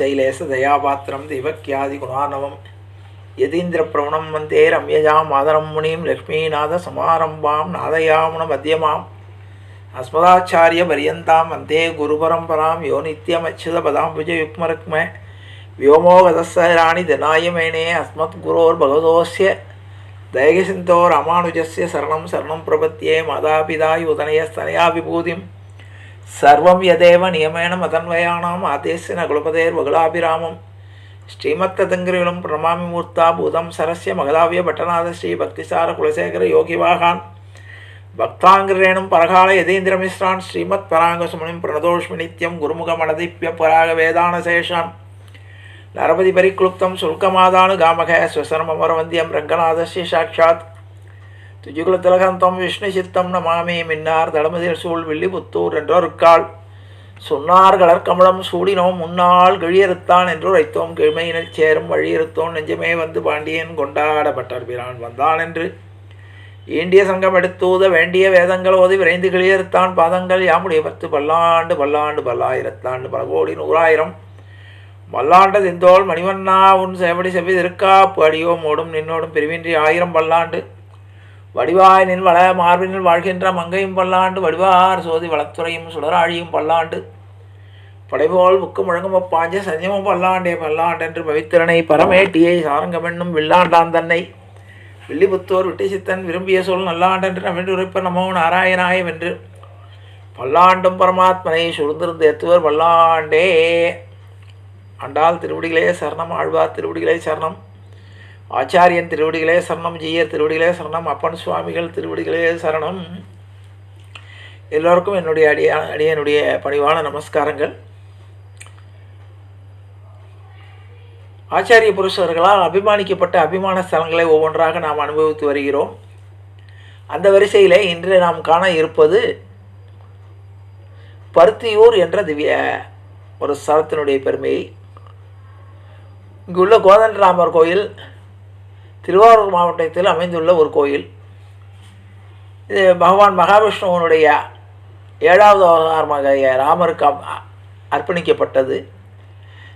சைலேச தயாபாத்திரம் தெய்வக்கியாதி குணானவம். யதீந்திர பிரவணம் வந்தே ரம்யஜாம் மாதரம் முனிம் லக்ஷ்மீநாத சமாரம்பாம் நாதயாமுன மத்தியமாம் அஸ்மதாச்சாரிய பரியந்தாம் வந்தே குரு பரம்பராம் யோ நித்தியம் அச்சுத பதாம்புஜ யுக்மருக்ம. வியோமோகதசராணி தனாயமேனே அஸ்மத் குரோர் பகவதோஸ்ய தயகசிந்தோ ராமானுஜஸ்ய சரணம் சரணம் பிரபத்தியே மாதாபிதா யுதனயஸ்தனயா விபூதிம் சர்வம் யதேவ நியமேன மதன்வயானாம் ஆதேசின குலபதேர் வகுலாபிராமம். ஸ்ரீமத்ததங்கிரிலும் பிரணமாமி மூர்த்தா பூதம் சரஸ்ய மகதாவிய பட்டநாத ஸ்ரீ பக்திசார குலசேகர யோகிவாகான் பக்தாங்கிரேணும் பரகால யதீந்திரமிஸ்ரான் ஸ்ரீமத் பராங்க சுமனிம் பிரணதோஷ்மி நித்யம் குருமுகமனதிப்பிய பராக வேதான சேஷான். நரபதி பரிக்ளுப்தம் சுல்கமாதானு காமக ஸ்வசனமரவந்தியம் ரங்கநாதஸ்ய சாட்சாத். துஜுகுலத்திலகந்தம் விஷ்ணு சித்தம் நமாமி மின்னார் தடமதிர் சூழ் வில்லிபுத்தூர் என்றோருக்கால் சொன்னார் கலர்கமலம் சூடினோம் முன்னாள் கிழியறுத்தான் என்று உரைத்தோம். கிழமையினில் சேரும் வழியிருத்தோம் நெஞ்சமே வந்து பாண்டியன் கொண்டாடப்பட்டார். பிரான் வந்தான் என்று. இந்திய சங்கம் எடுத்தூத வேண்டிய வேதங்கள் ஓதி விரைந்து கிழியறுத்தான். பாதங்கள் யாமுடைய பத்து பல்லாண்டு பல்லாண்டு பல்லாயிரத்தாண்டு பல கோடி நூறாயிரம். மல்லாண்ட திந்தோள் மணிவண்ணா உன் சேவடி செவ்வி திருக்காப்பு அடியோ மோடும் நின்னோடும் பிரிவின்றி ஆயிரம் பல்லாண்டு. வடிவாய் நின் வள மார்பினில் வாழ்கின்ற மங்கையும் பல்லாண்டு வடிவார் சோதி வளத்துறையும் சுடராழியும் பல்லாண்டு. படைபோல் முக்கு முழங்கும் பாஞ்ச சஞ்சமும் பல்லாண்டே பல்லாண்டென்று பவித்திரனை பரமேட்டியை சாரங்கமென்னும் வில்லாண்டான் தன்னை. வில்லிபுத்தோர் விட்டிசித்தன் விரும்பிய சொல் நல்லாண்டென்று நமென்று உரைப்ப நமோ நாராயணாயம் என்று பல்லாண்டும் பரமாத்மனை சுழ்ந்திருந்து எத்துவர் பல்லாண்டே ஆண்டால் திருவடிகளே சரணம் ஆழ்வார் திருவடிகளே சரணம். ஆச்சாரியன் திருவடிகளே சரணம் ஜீயர் திருவடிகளே சரணம் அப்பன் சுவாமிகள் திருவடிகளே சரணம். எல்லோருக்கும் என்னுடைய அடிய அடியனுடைய பணிவான நமஸ்காரங்கள். ஆச்சாரிய புருஷர்களால் அபிமானிக்கப்பட்ட அபிமான ஸ்தலங்களை ஒவ்வொன்றாக நாம் அனுபவித்து வருகிறோம். அந்த வரிசையிலே இன்று நாம் காண இருப்பது பருத்தியூர் என்ற திவ்ய ஒரு ஸ்தலத்தினுடைய பெருமையை. இங்குள்ள கோதண்டராமர் கோயில் திருவாரூர் மாவட்டத்தில் அமைந்துள்ள ஒரு கோயில். இது பகவான் மகாவிஷ்ணுவனுடைய ஏழாவது அவதாரமாக ராமருக்கு அர்ப்பணிக்கப்பட்டது.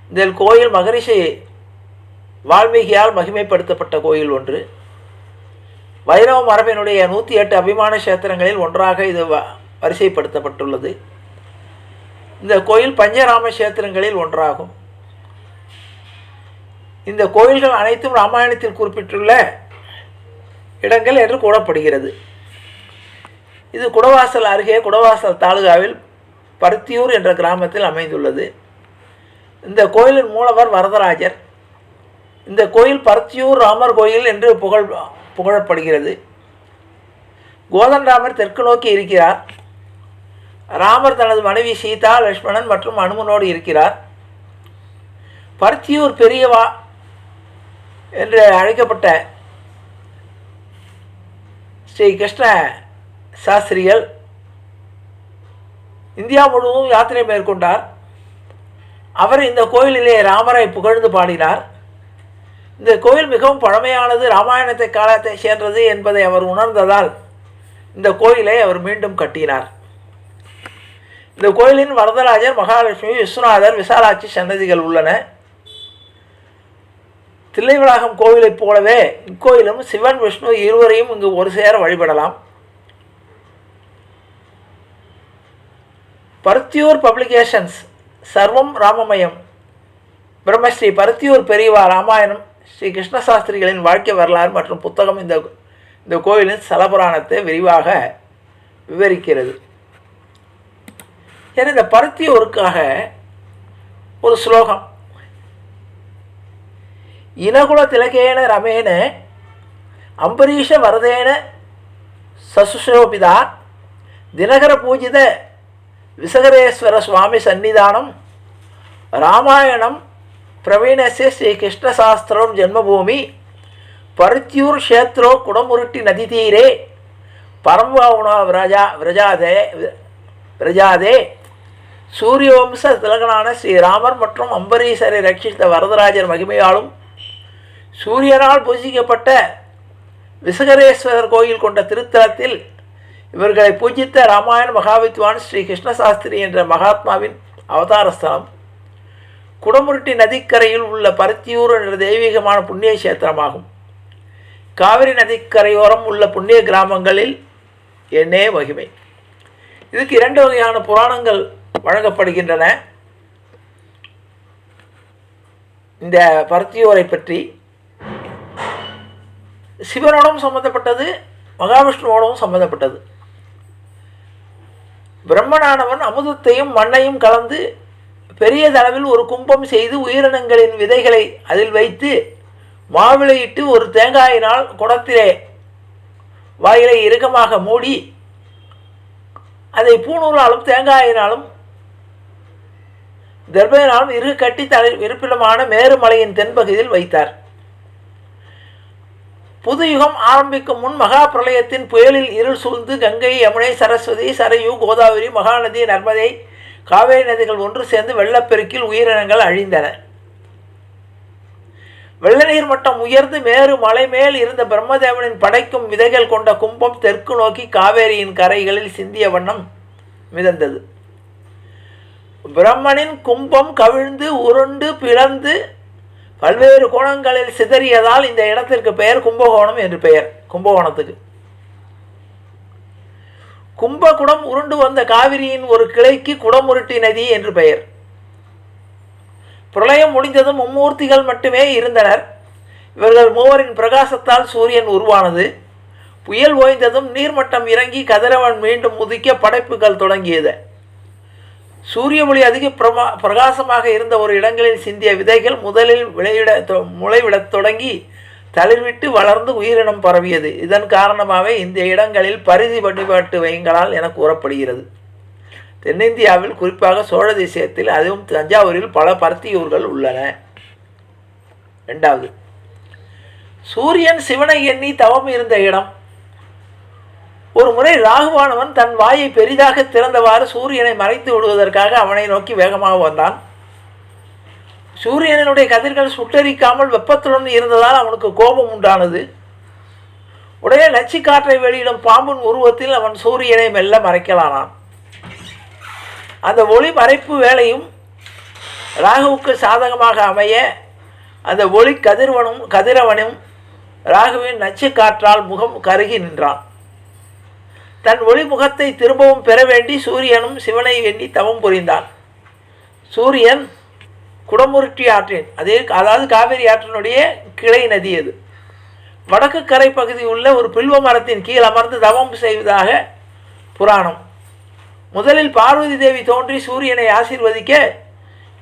இந்த கோயில் மகரிஷி வால்மீகியால் மகிமைப்படுத்தப்பட்ட கோயில் ஒன்று. வைரவ மரபினுடைய நூற்றி எட்டு அபிமான கஷேத்திரங்களில் ஒன்றாக இது வ- வரிசைப்படுத்தப்பட்டுள்ளது. இந்த கோயில் பஞ்சராம கஷேத்திரங்களில் ஒன்றாகும். இந்த கோயில்கள் அனைத்தும் ராமாயணத்தில் குறிப்பிட்டுள்ள இடங்கள் என்று கூறப்படுகிறது. இது குடவாசல் அருகே குடவாசல் தாலுகாவில் பருத்தியூர் என்ற கிராமத்தில் அமைந்துள்ளது. இந்த கோயிலின் மூலவர் வரதராஜர். இந்த கோயில் பருத்தியூர் ராமர் கோயில் என்று புகழ் புகழப்படுகிறது. கோதண்டராமர் தெற்கு நோக்கி இருக்கிறார். ராமர் தனது மனைவி சீதா லக்ஷ்மணன் மற்றும் அனுமனோடு இருக்கிறார். பருத்தியூர் பெரியவா என்று அழைக்கப்பட்ட ஸ்ரீ கிருஷ்ண சாஸ்திரிகள் இந்தியா முழுவதும் யாத்திரை மேற்கொண்டார். அவர் இந்த கோயிலிலே ராமரை புகழ்ந்து பாடினார். இந்த கோயில் மிகவும் பழமையானது ராமாயணத்தை காலத்தை சேர்ந்தது என்பதை அவர் உணர்ந்ததால் இந்த கோயிலை அவர் மீண்டும் கட்டினார். இந்த கோயிலின் வரதராஜர் மகாலட்சுமி விஸ்வநாதர் விசாலாட்சி சன்னதிகள் உள்ளன. தில்லைவிளாகம் கோவிலைப் போலவே இக்கோயிலும் சிவன் விஷ்ணு இருவரையும் இங்கு ஒரு சேர வழிபடலாம். பருத்தியூர் பப்ளிகேஷன்ஸ் சர்வம் ராமமயம். பிரம்மஸ்ரீ பருத்தியூர் பெரியவா ராமாயணம் ஸ்ரீ கிருஷ்ணசாஸ்திரிகளின் வாழ்க்கை வரலாறு மற்றும் புத்தகம் இந்த இந்த கோயிலின் சலபுராணத்தை விரிவாக விவரிக்கிறது. ஏன்னா இந்த பருத்தியூருக்காக ஒரு ஸ்லோகம் இனகுல திலகேன ரமேன அம்பரீஷ வரதேன சசுஷோபிதா தினகர பூஜித விசகரேஸ்வர சுவாமி சந்நிதானம் ராமாயணம் பிரவீணசே ஸ்ரீகிருஷ்ணசாஸ்திரம் ஜென்மபூமி பருத்தியூர் க்ஷேத்ரோ குடமுருட்டி நதி தீரே பரம்பாவுணா விரஜா விரஜாதே விரஜாதே சூரியவம்ச திலகனான ஸ்ரீராமர் மற்றும் அம்பரீசரை ரட்சித்த வரதராஜர் மகிமையாலும் சூரியனால் பூஜிக்கப்பட்ட விசகரேஸ்வரர் கோயில் கொண்ட திருத்தலத்தில் இவர்களை பூஜித்த ராமாயண மகாவித்வான் ஸ்ரீ கிருஷ்ணசாஸ்திரி என்ற மகாத்மாவின் அவதார ஸ்தலம் குடமுருட்டி நதிக்கரையில் உள்ள பருத்தியூர் என்ற தெய்வீகமான புண்ணிய கஷேத்திரமாகும். காவிரி நதிக்கரையோரம் உள்ள புண்ணிய கிராமங்களில் என்னே மகிமை. இதுக்கு இரண்டு வகையான புராணங்கள் வழங்கப்படுகின்றன. இந்த பருத்தியூரை பற்றி சிவனோடும் சம்மந்தப்பட்டது மகாவிஷ்ணுவோடும் சம்மந்தப்பட்டது பிரம்மனானவன் அமுதத்தையும் மண்ணையும் கலந்து பெரியதளவில் ஒரு கும்பம் செய்து உயிரினங்களின் விதைகளை அதில் வைத்து மாவிளையிட்டு ஒரு தேங்காயினால் குடத்திலே வாயிலை இறுக்கமாக மூடி அதை பூணூலாலும் தேங்காயினாலும் தர்பையினாலும் இரு கட்டி தலை இருப்பிடமான மேருமலையின் தென்பகுதியில் வைத்தார். புது யுகம் ஆரம்பிக்கும் முன் மகா பிரளயத்தின் புயலில் இருள் சூழ்ந்து கங்கை யமுனை சரஸ்வதி சரையு கோதாவரி மகாநதி நர்மதை காவேரி நதிகள் ஒன்று சேர்ந்து வெள்ளப்பெருக்கில் உயிரினங்கள் அழிந்தன. வெள்ள நீர் மட்டம் உயர்ந்து மேறு மலை மேல் இருந்த பிரம்மதேவனின் படைக்கும் விதைகள் கொண்ட கும்பம் தெற்கு நோக்கி காவேரியின் கரைகளில் சிந்திய வண்ணம் மிதந்தது. பிரம்மனின் கும்பம் கவிழ்ந்து உருண்டு பிளந்து பல்வேறு கோணங்களில் சிதறியதால் இந்த இடத்திற்கு பெயர் கும்பகோணம் என்று பெயர் கும்பகோணத்துக்கு. கும்பகுடம் உருண்டு வந்த காவிரியின் ஒரு கிளைக்கு குடமுருட்டி நதி என்று பெயர். பிரளயம் முடிந்ததும் மும்மூர்த்திகள் மட்டுமே இருந்தனர். இவர்கள் மூவரின் பிரகாசத்தால் சூரியன் உருவானது. புயல் ஓய்ந்ததும் நீர்மட்டம் இறங்கி கதிரவன் மீண்டும் முதிக்க படைப்புகள் தொடங்கியது. சூரிய ஒளி அதிக பிரமா பிரகாசமாக இருந்த ஒரு இடங்களில் சிந்திய விதைகள் முதலில் விளையிட தொ- முளைவிடத் தொடங்கி தளிர்விட்டு வளர்ந்து உயிரினம் பரவியது. இதன் காரணமாகவே இந்த இடங்களில் பரிதி வழிபாட்டு வையங்களால் என கூறப்படுகிறது. தென்னிந்தியாவில் குறிப்பாக சோழ தேசியத்தில் அதுவும் தஞ்சாவூரில் பல பருத்தியூர்கள் உள்ளன. ரெண்டாவது சூரியன் சிவனை எண்ணி தவம் இருந்த இடம். ஒரு முறை ராகுவானவன் தன் வாயை பெரிதாக திறந்தவாறு சூரியனை மறைத்து விடுவதற்காக அவனை நோக்கி வேகமாக வந்தான். சூரியனுடைய கதிர்கள் சுட்டரிக்காமல் வெப்பத்துடன் இருந்ததால் அவனுக்கு கோபம் உண்டானது. உடனே நச்சு காற்றை வெளியிடும் பாம்பின் உருவத்தில் அவன் சூரியனை மெல்ல மறைக்கலானான். அந்த ஒளி மறைப்பு வேலையும் ராகுவுக்கு சாதகமாக அமைய அந்த ஒளி கதிர்வனும் கதிரவனும் ராகுவின் நச்சு காற்றால் முகம் கருகி நின்றான். தன் ஒளிமுகத்தை திரும்பவும் பெற வேண்டி சூரியனும் சிவனை வேண்டி தவம் புரிந்தான். சூரியன் குடமுருட்டி ஆற்றின் அதே அதாவது காவேரி ஆற்றினுடைய கிளை நதி அது. வடக்கு கரை பகுதி உள்ள ஒரு பில்வ மரத்தின் கீழ் அமர்ந்து தவம் செய்வதாக புராணம். முதலில் பார்வதி தேவி தோன்றி சூரியனை ஆசீர்வதிக்க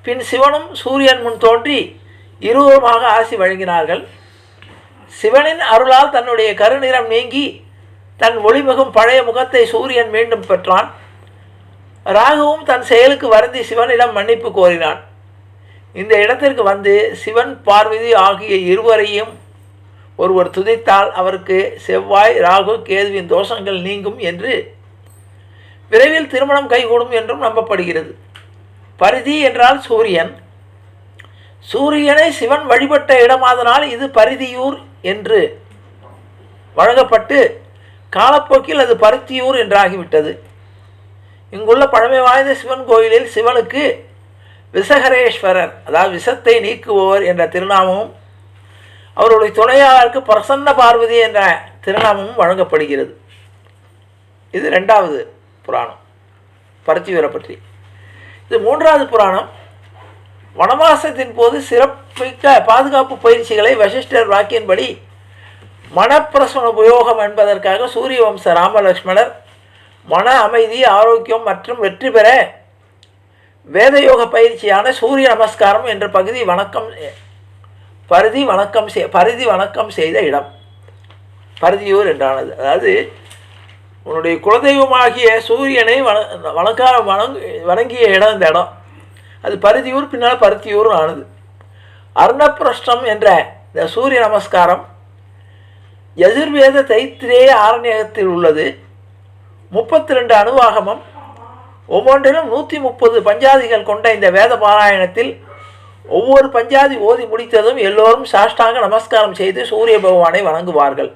பின் சிவனும் சூரியன் முன் தோன்றி இருவருமாக ஆசி வழங்கினார்கள். சிவனின் அருளால் தன்னுடைய கருநிறம் நீங்கி தன் ஒளிமிகும் பழைய முகத்தை சூரியன் மீண்டும் பெற்றான். ராகுவும் தன் செயலுக்கு வருந்தி சிவனிடம் மன்னிப்பு கோரினான். இந்த இடத்திற்கு வந்து சிவன் பார்வதி ஆகிய இருவரையும் ஒருவர் துதித்தால் அவருக்கு செவ்வாய் ராகு கேதுவின் தோஷங்கள் நீங்கும் என்று விரைவில் திருமணம் கைகூடும் என்றும் நம்பப்படுகிறது. பரிதி என்றால் சூரியன். சூரியனை சிவன் வழிபட்ட இடமாதனால் இது பரிதியூர் என்று வழங்கப்பட்டு காலப்போக்கில் அது பருத்தியூர் என்றாகிவிட்டது. இங்குள்ள பழமை வாய்ந்த சிவன் கோயிலில் சிவனுக்கு விசகரேஸ்வரர் அதாவது விஷத்தை நீக்குபவர் என்ற திருநாமமும் அவருடைய துணையாளருக்கு பிரசன்ன பார்வதி என்ற திருநாமமும் வழங்கப்படுகிறது. இது ரெண்டாவது புராணம் பருத்தியூரை பற்றி. இது மூன்றாவது புராணம். வனவாசத்தின் போது சிறப்பிக்க பாதுகாப்பு பயிற்சிகளை வசிஷ்டர் வாக்கியின்படி மனப்பிரசன உபயோகம் என்பதற்காக சூரிய வம்ச ராமலக்ஷ்மணர் மன அமைதி ஆரோக்கியம் மற்றும் வெற்றி பெற வேதயோக பயிற்சியான சூரிய நமஸ்காரம் என்ற பகுதி வணக்கம் பருதி வணக்கம் செய் பருதி வணக்கம் செய்த இடம். பருதியூர் என்றானது. அதாவது உன்னுடைய குலதெய்வமாகிய சூரியனை வண வணக்கார வணங் வணங்கிய இடம் இந்த இடம். அது பருதியூர் பின்னால் பருத்தியூர் ஆனது. அர்ணப்பிரஷ்டம் என்ற இந்த சூரிய நமஸ்காரம் எதிர்வேத தைத்திரேய ஆரண்யத்தில் உள்ளது. முப்பத்தி ரெண்டு அணுவாகமம். ஒவ்வொன்றிலும் நூற்றி முப்பது பஞ்சாதிகள் கொண்ட இந்த வேத பாராயணத்தில் ஒவ்வொரு பஞ்சாதி ஓதி முடித்ததும் எல்லோரும் சாஷ்டாங்க நமஸ்காரம் செய்து சூரிய பகவானை வணங்குவார்கள்.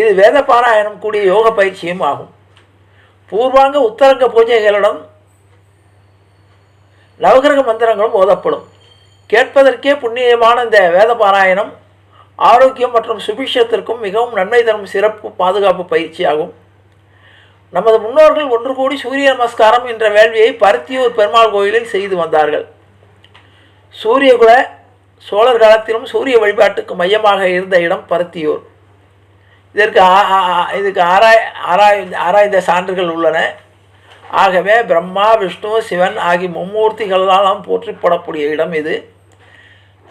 இது வேத பாராயணம் கூடிய யோக பயிற்சியும் ஆகும். பூர்வாங்க உத்தரங்க பூஜைகளுடன் நவகிரக மந்திரங்களும் ஓதப்படும். கேட்பதற்கே புண்ணியமான இந்த வேத பாராயணம் ஆரோக்கியம் மற்றும் சுபிஷத்திற்கும் மிகவும் நன்மை தரும் சிறப்பு பாதுகாப்பு பயிற்சியாகும். நமது முன்னோர்கள் ஒன்று கூடி சூரிய நமஸ்காரம் என்ற வேள்வியை பருத்தியூர் பெருமாள் கோயிலில் செய்து வந்தார்கள். சூரியகுல சோழர் காலத்திலும் சூரிய வழிபாட்டுக்கு மையமாக இருந்த இடம் பருத்தியூர். இதற்கு இதுக்கு ஆராய் ஆராய் ஆராய்ந்த சான்றுகள் உள்ளன. ஆகவே பிரம்மா விஷ்ணு சிவன் ஆகிய மும்மூர்த்திகளாலும் போற்றிப்படக்கூடிய இடம் இது.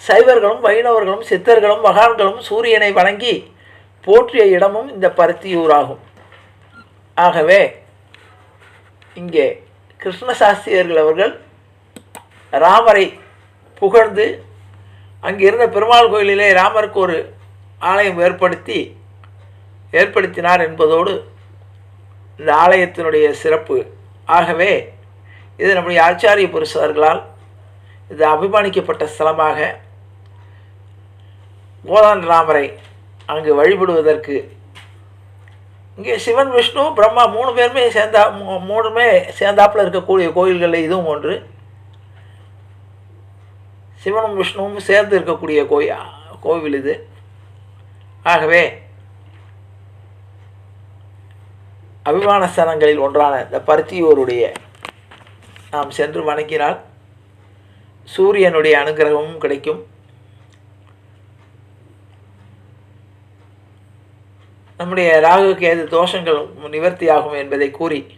சைவர்களும் வைணவர்களும் சித்தர்களும் மகான்களும் சூரியனை வணங்கி போற்றிய இடமும் இந்த பருத்தியூராகும். ஆகவே இங்கே கிருஷ்ணசாஸ்திரியர்கள் அவர்கள் ராமரை புகழ்ந்து அங்கே இருந்த பெருமாள் கோயிலிலே ராமருக்கு ஒரு ஆலயம் ஏற்படுத்தி ஏற்படுத்தினார் என்பதோடு இந்த ஆலயத்தினுடைய சிறப்பு. ஆகவே இது நம்முடைய ஆச்சாரிய புருஷர்களால் இது அபிமானிக்கப்பட்ட ஸ்தலமாக கோதான் ராமரை அங்கு வழிபடுவதற்கு. இங்கே சிவன் விஷ்ணு பிரம்மா மூணு பேருமே சேர்ந்தா மூ- மூணுமே சேர்ந்தாப்புல இருக்கக்கூடிய கோயில்களில் இதுவும் ஒன்று. சிவனும் விஷ்ணுவும் சேர்ந்து இருக்கக்கூடிய கோயில் கோவில் இது. ஆகவே அபிமான ஸ்தலங்களில் ஒன்றான இந்த பருத்தியூருடைய நாம் சென்று வணங்கினால் சூரியனுடைய அனுகிரகமும் கிடைக்கும். நம்முடைய ராகு கேது தோஷங்கள் நிவர்த்தியாகும் என்பதை கூறி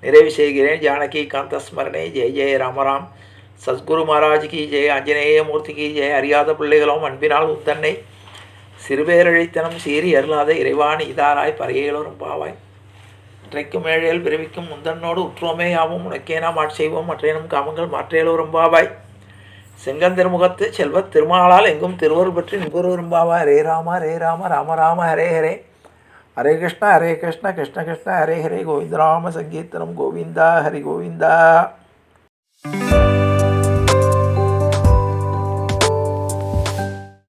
நிறைவு செய்கிறேன். ஜானகி காந்த ஸ்மரணே ஜெய ஜெய ராமராம். சத்குரு மகாராஜ் கி ஜெய ஆஞ்சநேய மூர்த்தி கி ஜெய அறியாத பிள்ளைகளும் அன்பினால் உத்தன்னை. சிறுபேரழைத்தனம் சீறி அருளாத இறைவாணி இதாராய் பறையேலோரும் பாவாய். இன்றைக்கும் ஏழையில் பிறவிக்கும் முந்தன்னோடு உற்றோமே யாவும் உனக்கே நாம் ஆட்செய்வோம் மற்றேனும் காமங்கள் மாற்றேலோரும் பாவாய். செங்கந்திருமுகத்து செல்வத் திருமாலால் எங்கும் திருவருள் பற்றி நிபுர் விரும்பாவா ரே ராம ரே ராம ராம ராம ஹரே ஹரே. ஹரே கிருஷ்ணா ஹரே கிருஷ்ணா கிருஷ்ண கிருஷ்ண ஹரே ஹரே கோவிந்த ராம சங்கீர்த்தனம் கோவிந்தா ஹரி கோவிந்தா